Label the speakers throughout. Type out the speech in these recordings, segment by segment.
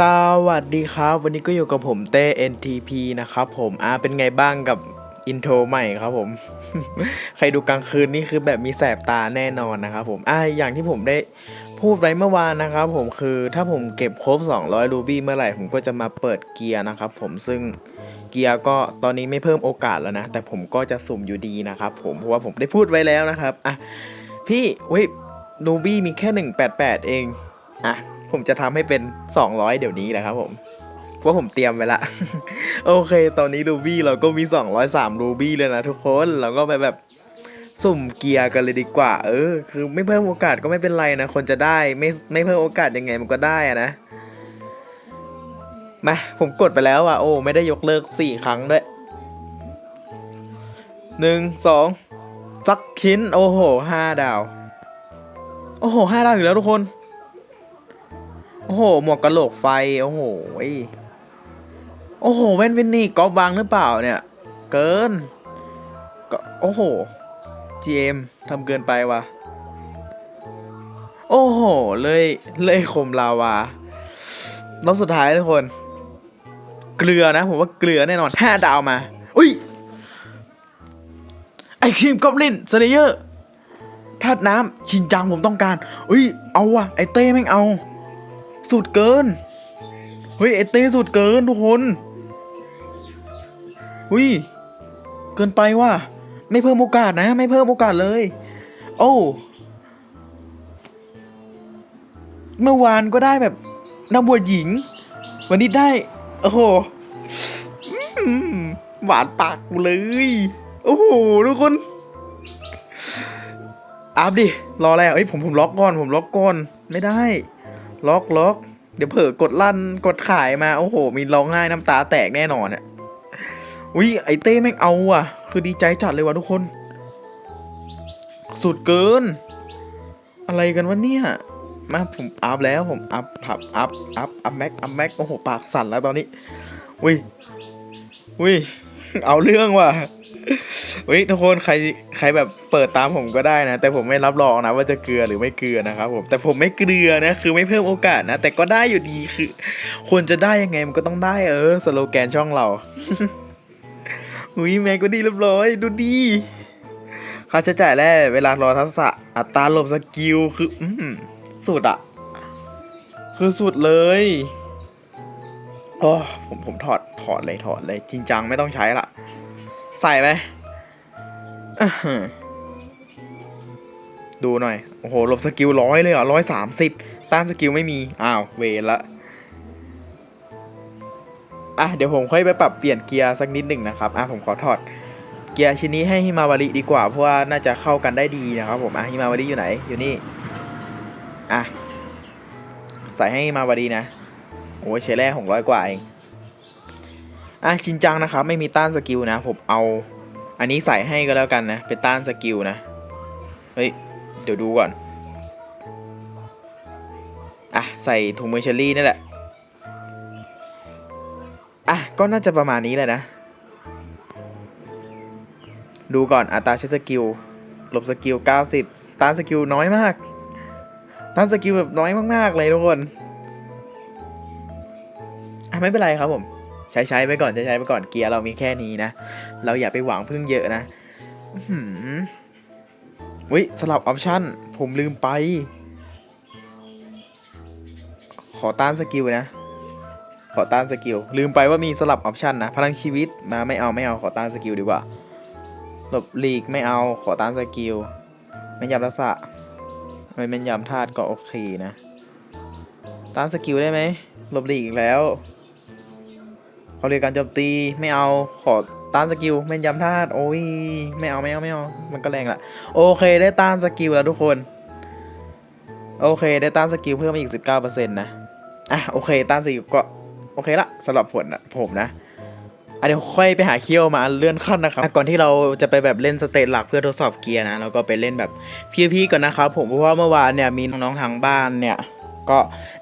Speaker 1: สวัสดีครับ วันนี้ก็อยู่กับผมเต้ NTP นะครับผมอ่าเป็นไงบ้างกับอินโทรใหม่ครับผม ใครดูกลางคืนนี่คือแบบมีแสบตาแน่นอนนะครับผมอ่าอย่างที่ผมได้พูดไว้เมื่อวานนะครับผมคือถ้าผมเก็บครบ 200รูบี้เมื่อไหร่ ผมก็จะมาเปิดเกียร์นะครับผมซึ่งเกียร์ก็ตอนนี้ไม่เพิ่มโอกาสแล้วนะ แต่ผมก็จะสุ่มอยู่ดีนะครับผมเพราะว่าผมได้พูดไว้แล้วนะครับอะพี่เว้ยรูบี้มีแค่ 188 เองอะ ผมจะทำให้เป็น 200 เดี๋ยวนี้แหละครับผมเพราะผมเตรียมไว้ละ โอเค ตอนนี้รูบี้เราก็มี 203รูบี้เลยนะทุกคนเราก็ไปแบบสุ่มเกียร์กันเลยดีกว่า เออ คือไม่เพิ่มโอกาสก็ไม่เป็นไรนะ คนจะได้ไม่ไม่เพิ่มโอกาสยังไงมันก็ได้อะนะมาผมกดไปแล้วอะโอ้ไม่ได้ยกเลิก4ครั้งด้วยหนึ่งสองสักชิ้น โอ้โหห้าดาว โอ้โหห้าดาวอีกแล้วทุกคน อ้โห หมวกกระโหลกไฟ โอ้โหโอ้โหแว่นวินนี่กอล์ฟวางหรือเปล่าเนี่ย เกินก็โอ้โห GM ทำเกินไปว่ะ โอ้โห เลยเลยคมลาวารอบสุดท้ายทุกคน เกลือนะ ผมว่าเกลือแน่นอนห้าดาวมา อุ้ย ไอครีมกอบลินสเลเยอร์ธาตุน้ำชินจังผมต้องการ อุ้ย เอาว่ะ ไอเต้แม่งเอา สุดเกิน เฮ้ยไอเต้สุดเกินทุกคนหุ้ย เกินไปว่ะ ไม่เพิ่มโอกาสนะ ไม่เพิ่มโอกาสเลย โอ้ เมื่อวานก็ได้แบบนักบวชหญิง วันนี้ได้ โอ้โหหวานปากกูเลย โอ้โห ทุกคนอัพดิ รอแล้วเอ้ยผมผมล็อกก่อน ผมล็อกก่อน ไม่ได้ ล็อกล็อก ดี๋ยวเผลอกดลั่นกดขายมาโอ้โห มีร้องไห้น้ำตาแตกแน่นอนอะอุ้ยไอเต้แม่งเอาอะ คือดีใจจัดเลยว่ะทุกคน สุดเกิน อะไรกันวะเนี่ย มาผมอัพแล้วผมอัพผับอัพอัพอัพแม็กอัพแม็กโอ้โหปากสั่นแล้วตอนนี้อุ้ยอุ้ยเอาเรื่องว่ะ เฮ้ยทุกคนใครใครแบบเปิดตามผมก็ได้นะ แต่ผมไม่รับรองนะว่าจะเกลือหรือไม่เกลือนะครับผมแต่ผมไม่เกลือนะคือไม่เพิ่มโอกาสนะ แต่ก็ได้อยู่ดีคือควรจะได้ยังไงมันก็ต้องได้เออสโลแกนช่องเราอุ้ยแม่ก็ดีเรียบร้อย ดูดีค่าใช้จ่ายแรกเวลารอทักษะอัตราหลบสกิลคืออืมสุดอะคือสุดเลยโอ้ผมผมถอดถอดเลยถอดเลย จริงจังไม่ต้องใช้ละ ใส่ไหมดูหน่อย โอ้โหลบสกิลร้อยเลยเหรอร้อยสามสิบต้านสกิลไม่มี อ้าว เวละอะ เดี๋ยวผมค่อยไปปรับเปลี่ยนเกียร์สักนิดหนึ่งนะครับ อะ ผมขอถอด เกียร์ชิ้นนี้ให้ฮิมาวาริดีกว่า เพราะว่าน่าจะเข้ากันได้ดีนะครับผม อะฮิมาวาริอยู่ไหน อยู่นี่ อะ ใส่ให้ฮิมาวารินะ โอ้ยเชลแร่หกร้อยกว่าเอง อะชินจังนะครับไม่มีต้านสกิลนะ ผมเอา อันนี้ใส่ให้ก็แล้วกันนะ เป็นต้านสกิลนะ เฮ้ย เดี๋ยวดูก่อน อะ ใส่ถุงมือเชอรี่นี่แหละ อะ ก็น่าจะประมาณนี้แหละนะ ดูก่อนอัตราใช้สกิลหลบสกิล 90 ต้านสกิลน้อยมาก ต้านสกิลแบบน้อยมาก ๆ เลยทุกคน อะ ไม่เป็นไรครับผม ใช้ใช้ไปก่อนใช้ใช้ไปก่อนเกียร์เรามีแค่นี้นะ เราอย่าไปหวังพึ่งเยอะนะอื้อหือวิสลับออปชั่น ผมลืมไป ขอต้านสกิลนะ ขอต้านสกิล ลืมไปว่ามีสลับออปชั่นนะ พลังชีวิตมาไม่เอาไม่เอาขอต้านสกิลดีกว่าหลบหลีกไม่เอาขอต้านสกิลแม่นยำรักษะไม่แม่นยำธาตุก็โอเคนะ ต้านสกิลได้ไหมหลบหลีกอีกแล้ว ขาเรียกการโจมตีไม่เอาขอต้านสกิลแม่นยำธาตุโอ้ยไม่เอาไม่เอาไม่เอามันก็แรงละโอเคได้ต้านสกิลแล้วทุกคน โอเคได้ต้านสกิลเพิ่มมาอีก 19%นะอะโอเคต้านสกิลก็โอเคละสำหรับผลนะผมนะอะเดี๋ยวค่อยไปหาเคียวมาเลื่อนขั้นนะครับ ก่อนที่เราจะไปแบบเล่นสเตจหลักเพื่อทดสอบเกียร์นะเราก็ไปเล่นแบบ PVP ก่อนนะครับผมเพราะว่าเมื่อวานเนี่ยมีน้องๆทางบ้านเนี่ย ก็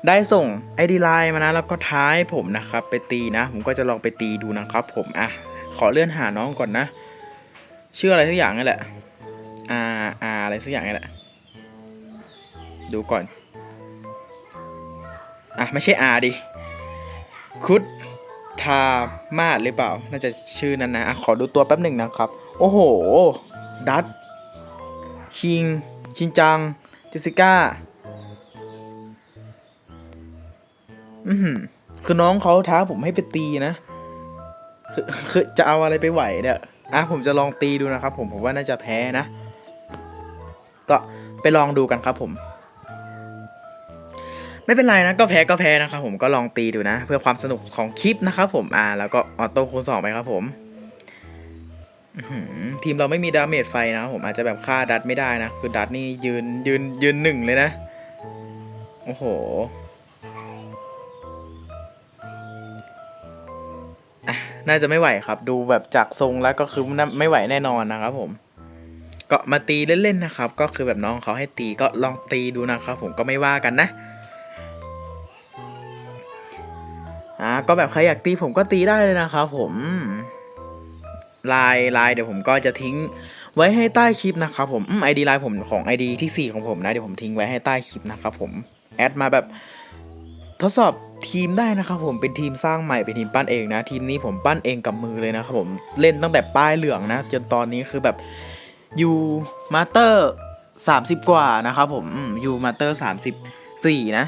Speaker 1: ได้ส่งไอดีไลน์มานะ แล้วก็ท้ายผมนะครับ ไปตีนะ ผมก็จะลองไปตีดูนะครับ ผมอะขอเลื่อนหาน้องก่อนนะ ชื่ออะไรสักอย่างนี่แหละอาอาอะไรสักอย่างนี่แหละ ดูก่อน อะ ไม่ใช่อาดิคุดทามาดหรือเปล่า น่าจะชื่อนั้นนะอะขอดูตัวแป๊บหนึ่งนะครับ โอ้โห ดัตชิง ชินจัง เจสิก้า คือน้องเขาท้าผมให้ไปตีนะ คือจะเอาอะไรไปไหวเนี่ยอะผมจะลองตีดูนะครับ ผมผมว่าน่าจะแพ้นะ ก็ไปลองดูกันครับผม ไม่เป็นไรนะ ก็แพ้ก็แพ้นะครับผมก็ลองตีดูนะ เพื่อความสนุกของคลิปนะครับผมอ่าแล้วก็ออโต้คูณสองไปครับผมทีมเราไม่มีดาเมจไฟนะครับผมอาจจะแบบฆ่าดัดไม่ได้นะ คือดัดนี่ยืนยืนยืนหนึ่งเลยนะ โอ้โห น่าจะไม่ไหวครับ ดูแบบจากทรงแล้วก็คือไม่ไหวแน่นอนนะครับผม ก็มาตีเล่นๆนะครับ ก็คือแบบน้องเขาให้ตีก็ลองตีดูนะครับ ผมก็ไม่ว่ากันนะอ่าก็แบบใครอยากตีผมก็ตีได้เลยนะครับผมไลน์ไลน์เดี๋ยวผมก็จะทิ้งไว้ให้ใต้คลิปนะครับผมไอดีไลน์ผมของ ID ที่ 4 ของผมนะ เดี๋ยวผมทิ้งไว้ให้ใต้คลิปนะครับผม แอดมาแบบ ทดสอบทีมได้นะครับผมเป็นทีมสร้างใหม่เป็นทีมปั้นเองนะ ทีมนี้ผมปั้นเองกับมือเลยนะครับผมเล่นตั้งแต่ป้ายเหลืองนะ จนตอนนี้คือแบบยูมาเตอร์30กว่านะครับผมยูมาเตอร์34นะ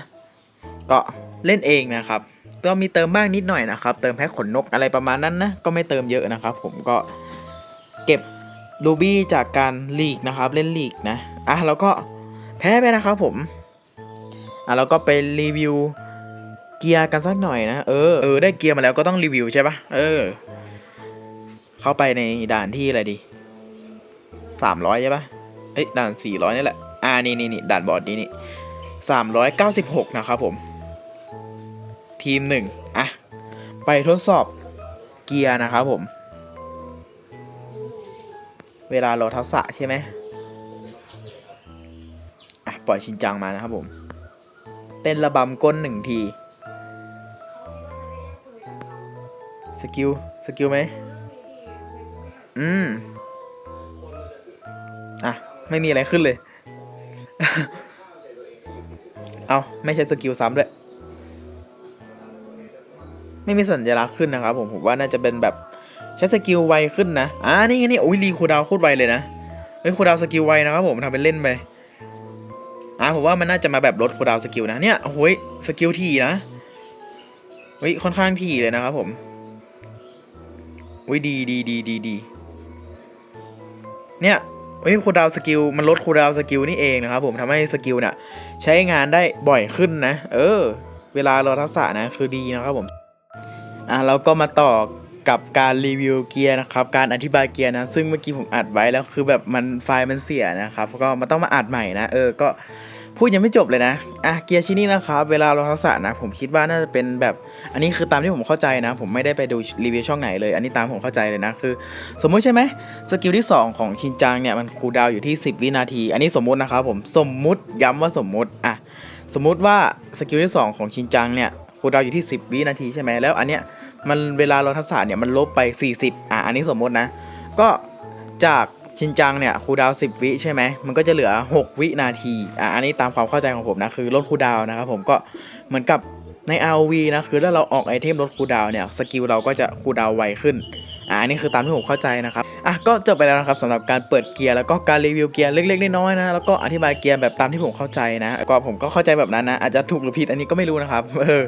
Speaker 1: ก็เล่นเองนะครับก็มีเติมบ้างนิดหน่อยนะครับ เติมแพ็คขนนกอะไรประมาณนั้นนะ ก็ไม่เติมเยอะนะครับ ผมก็เก็บรูบี้จากการลีกนะครับ เล่นลีกนะอะแล้วก็แพ้ไปนะครับผมอะแล้วก็ไปรีวิว เกียร์กันสักหน่อยนะ เออ เออ ได้เกียร์มาแล้วก็ต้องรีวิวใช่ปะเออ เข้าไปในด่านที่อะไรดี สามร้อยใช่ปะเอ้ย ด่านสี่ร้อยนี่แหละ อ่า นี่นี่นี่ด่านบอร์ดนี้นี่สามร้อยเก้าสิบหกนะครับผม ทีมหนึ่งอะ ไปทดสอบเกียร์นะครับผม เวลาเราทักษะใช่ไหมอะ ปล่อยชินจังมานะครับผม เต้นระบำก้นหนึ่งที สกิล สกิลไหม อืม อะ ไม่มีอะไรขึ้นเลย เอาไม่ใช่สกิลซ้ำด้วย ไม่มีสัญลักษณ์ขึ้นนะครับผม ผมว่าน่าจะเป็นแบบใช้สกิลไวขึ้นนะ อ่า นี่ไงนี่โอ้ยรีคูดาวโคตรไวเลยนะเฮ้ยคูดาวสกิลไวนะครับผมทำเป็นเล่นไป อ่าผมว่ามันน่าจะมาแบบลดคูดาวสกิลนะ เนี่ยโอ้ยสกิลถี่นะเฮ้ยค่อนข้างถี่เลยนะครับผม อุ้ยดีดีดีดีดีเนี่ยเฮ้ยคูดาวสกิลมันลดคูดาวสกิลนี่เองนะครับผมทำให้สกิลเนี่ยใช้งานได้บ่อยขึ้นนะ เออ เวลาเราทักษะนะคือดีนะครับผมอะเราก็มาต่อกับการรีวิวเกียร์นะครับ การอธิบายเกียร์นะ ซึ่งเมื่อกี้ผมอัดไว้แล้วคือแบบมันไฟล์มันเสียนะครับ ก็มาต้องมาอัดใหม่นะ เออ ก็ พูดยังไม่จบเลยนะอะเกียร์ชิ้นนี้นะครับเวลาเราทักษะนะผมคิดว่าน่าจะเป็นแบบอันนี้คือตามที่ผมเข้าใจนะ ผมไม่ได้ไปดูรีวิวช่องไหนเลย อันนี้ตามผมเข้าใจเลยนะคือ สมมุติใช่ไหมสกิลที่ 2 ของชินจังเนี่ยมันคูลดาวอยู่ที่ 10 วินาที อันนี้สมมุตินะครับผมสมมุติย้ำว่าสมมุติอะสมมุติว่าสกิลที่ 2 ของชินจังเนี่ยคูลดาวอยู่ที่ 10 วินาทีใช่ไหมแล้วอันเนี้ยมันเวลาเราทักษะเนี่ยมันลบไป 40อะอันนี้สมมตินะ ก็จาก ชินจังเนี่ยคูดาวน์10วิใช่ไหมมันก็จะเหลือ 6 วินาทีอะอันนี้ตามความเข้าใจของผมนะคือลดคูดาวนะครับผมก็เหมือนกับใน ROV นะคือถ้าเราออกไอเทมลดคูดาวเนี่ยสกิลเราก็จะคูดาวไวขึ้น อ่าอันนี้คือตามที่ผมเข้าใจนะครับอะก็จบไปแล้วนะครับสำหรับการเปิดเกียร์แล้วก็การรีวิวเกียร์เล็กๆน้อยๆนะแล้วก็อธิบายเกียร์แบบตามที่ผมเข้าใจนะก็ผมก็เข้าใจแบบนั้นนะอาจจะถูกหรือผิดอันนี้ก็ไม่รู้นะครับเออ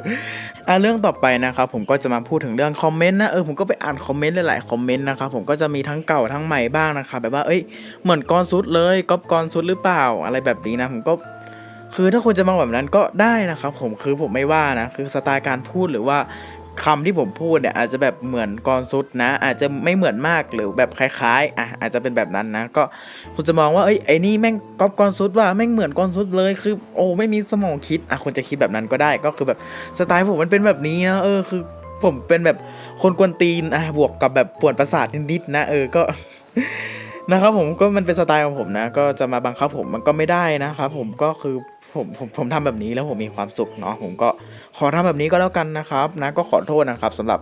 Speaker 1: อะเรื่องต่อไปนะครับผมก็จะมาพูดถึงเรื่องคอมเมนต์นะเออผมก็ไปอ่านคอมเมนต์หลายๆคอมเมนต์นะครับผมก็จะมีทั้งเก่าทั้งใหม่บ้างนะครับแบบว่าเอ้ยเหมือนกอนซุดเลยก๊อปกอนซุดหรือเปล่าอะไรแบบนี้นะผมก็คือถ้าคุณจะมองแบบนั้นก็ได้นะครับผมคือผมไม่ว่านะคือสไตล์การพูดหรือว่า คำที่ผมพูดเนี่ยอาจจะแบบเหมือนกรซุดนะ อาจจะไม่เหมือนมากหรือแบบคล้ายๆอะอาจจะเป็นแบบนั้นนะ ก็คุณจะมองว่าเอ้ยไอ้นี่แม่งก๊อปกรซุดว่าแม่งเหมือนกรซุดเลยคือโอ้ไม่มีสมองคิดอะคุณจะคิดแบบนั้นก็ได้ก็คือแบบสไตล์ผมมันเป็นแบบนี้นะเออคือผมเป็นแบบคนกวนตีนอะบวกกับแบบปวดประสาทนิดๆนะเออก็นะครับผมก็มันเป็นสไตล์ของผมนะ ก็จะมาบังคับผมมันก็ไม่ได้นะครับผมก็คือ ผมผมผมทำแบบนี้แล้วผมมีความสุขเนาะผมก็ขอทำแบบนี้ก็แล้วกันนะครับนะก็ขอโทษนะครับสำหรับ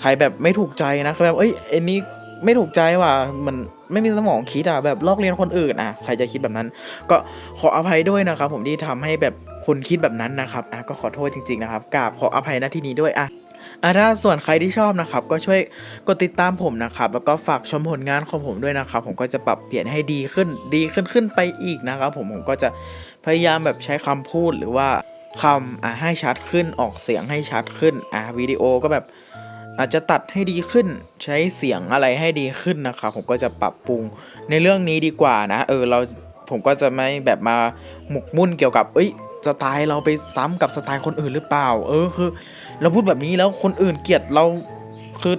Speaker 1: ใครแบบไม่ถูกใจนะแบบเอ้ยไอ้นี้ไม่ถูกใจว่ะมันไม่มีสมองคิดอะแบบลอกเรียนคนอื่นอะใครจะคิดแบบนั้น ก็ขออภัยด้วยนะครับ ผมที่ทำให้แบบคุณคิดแบบนั้นนะครับอะก็ขอโทษจริงๆนะครับกราบขออภัยณที่นี้ด้วยอะ ถ้าส่วนใครที่ชอบนะครับ ก็ช่วยกดติดตามผมนะครับ แล้วก็ฝากชมผลงานของผมด้วยนะครับ ผมก็จะปรับเปลี่ยนให้ดีขึ้นดีขึ้นขึ้นไปอีกนะครับ ผมผมก็จะพยายามแบบใช้คำพูดหรือว่าคำอะให้ชัดขึ้นออกเสียงให้ชัดขึ้นอะวิดีโอก็แบบอาจจะตัดให้ดีขึ้นใช้เสียงอะไรให้ดีขึ้นนะครับผมก็จะปรับปรุงในเรื่องนี้ดีกว่านะเออเราผมก็จะไม่แบบมาหมกมุ่นเกี่ยวกับ เอ้ยสไตล์เราไปซ้ำกับสไตล์คนอื่นหรือเปล่า เออคือ เราพูดแบบนี้แล้วคนอื่นเกลียดเราคือ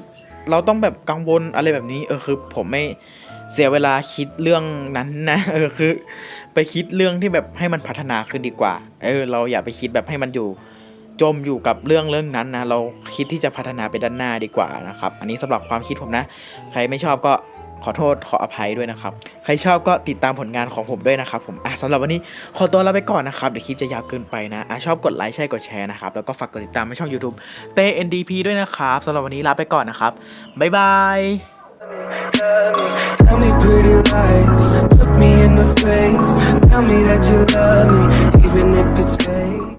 Speaker 1: เราต้องแบบกังวลอะไรแบบนี้ เออคือผมไม่เสียเวลาคิดเรื่องนั้นนะเออคือ ไปคิดเรื่องที่แบบให้มันพัฒนาขึ้นดีกว่า เออ เราอย่าไปคิดแบบให้มันอยู่จมอยู่กับเรื่องเรื่องนั้นนะ เราคิดที่จะพัฒนาไปด้านหน้าดีกว่านะครับ อันนี้สำหรับความคิดผมนะ ใครไม่ชอบก็ ขอโทษขออภัยด้วยนะครับ ใครชอบก็ติดตามผลงานของผมด้วยนะครับผมอะสำหรับวันนี้ขอตัวลาไปก่อนนะครับเดี๋ยวคลิปจะยาวเกินไปนะอะชอบกดไลค์ใช่กดแชร์นะครับแล้วก็ฝากกดติดตามในช่อง YouTube เต NDP ด้วยนะครับสำหรับวันนี้ลาไปก่อนนะครับบ๊ายบาย
Speaker 2: Tell me pretty lies, look me in the face. Tell me that you love me, even if it's fake.